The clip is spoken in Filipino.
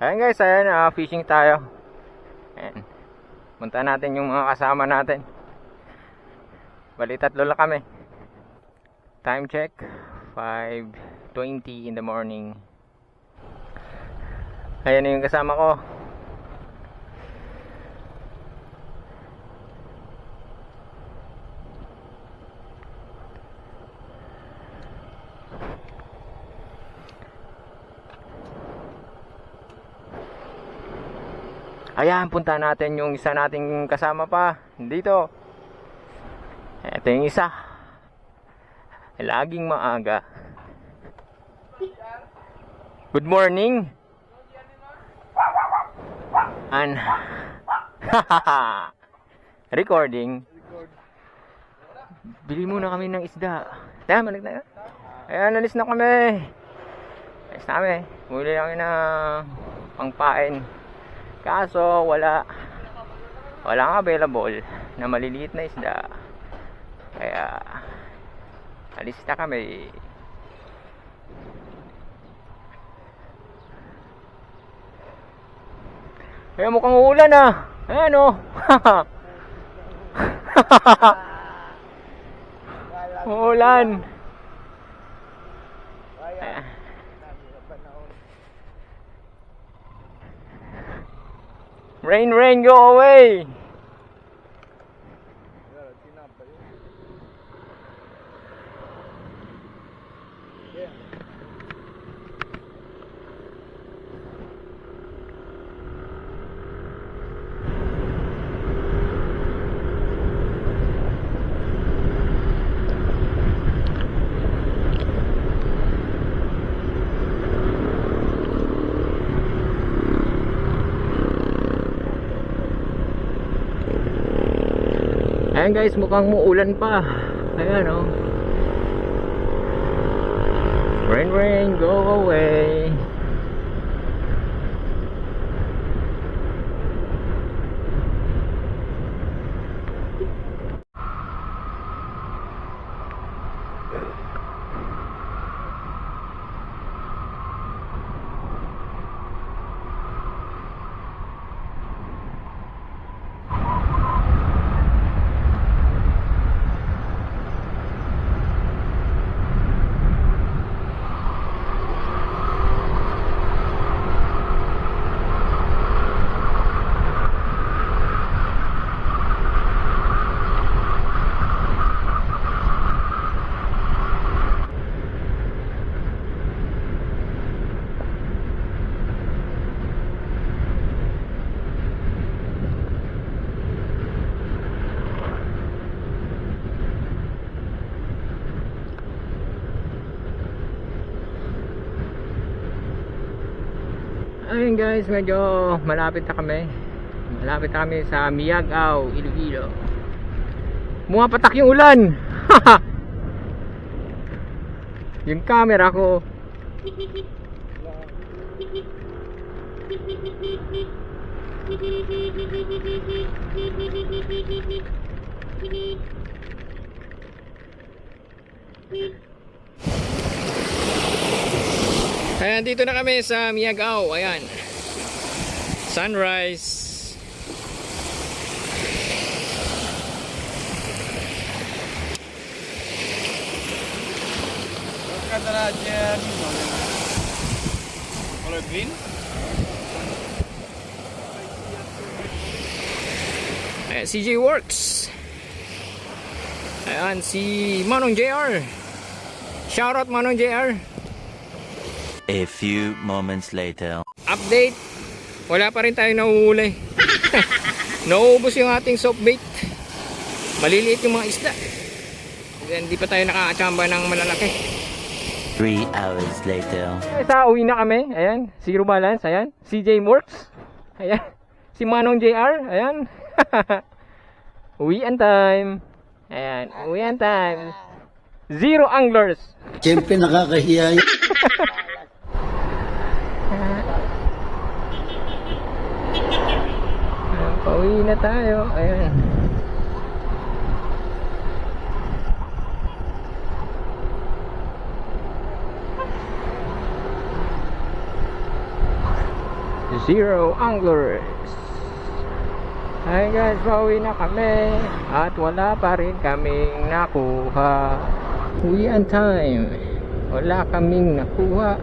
Ayan guys, ayan, ah, fishing tayo. Ayan. Punta natin yung mga kasama natin. Bali, tatlo lang kami. Time check, 5.20 in the morning. Ayan yung kasama ko. Ayan, punta natin yung isa nating kasama pa dito. Ito yung isa. Laging maaga. Good morning. An Recording. Bili muna kami ng isda. Tama, malig na. Ayan, alis na kami. Alis na kami. Muli kami ng pangpain. Kaso wala walang available na maliliit na isda. Kaya alis na kami. Kaya mukhang uulan ah. Ayan oh. Uulan. Ayan. Rain, rain, go away! Ayan guys, mukhang muulan pa. Ayan oh. Rain, rain, go away. Ayun guys, medyo malapit na kami. Malapit na kami sa Miyagaw, Iloilo. Mumapatak yung ulan. yung camera ko. Ayan, dito na kami sa Miyagaw. Ayan. Sunrise. Color green? Ayan, CJ Works. Ayan, si Manong JR. Shoutout Manong JR. A few moments later. Update. Wala pa rin tayo nahuhuli. Nauubos yung ating soft bait. Maliliit yung mga isda. Hindi pa tayo nakakachamba ng malalaki. Three hours later. Sa uwi na kami. Ayan. Zero balance. Ayan. CJ Works. Ayan. Si Manong JR. Ayan. Uwian time. Ayan. Uwian time. Zero anglers. Siyempre nakakahiya yun. Pauwi na tayo. Ayan. Zero Anglers. Hi guys, pauwi na kami at wala pa rin kaming nakuha. Uwi on time. Wala kaming nakuha.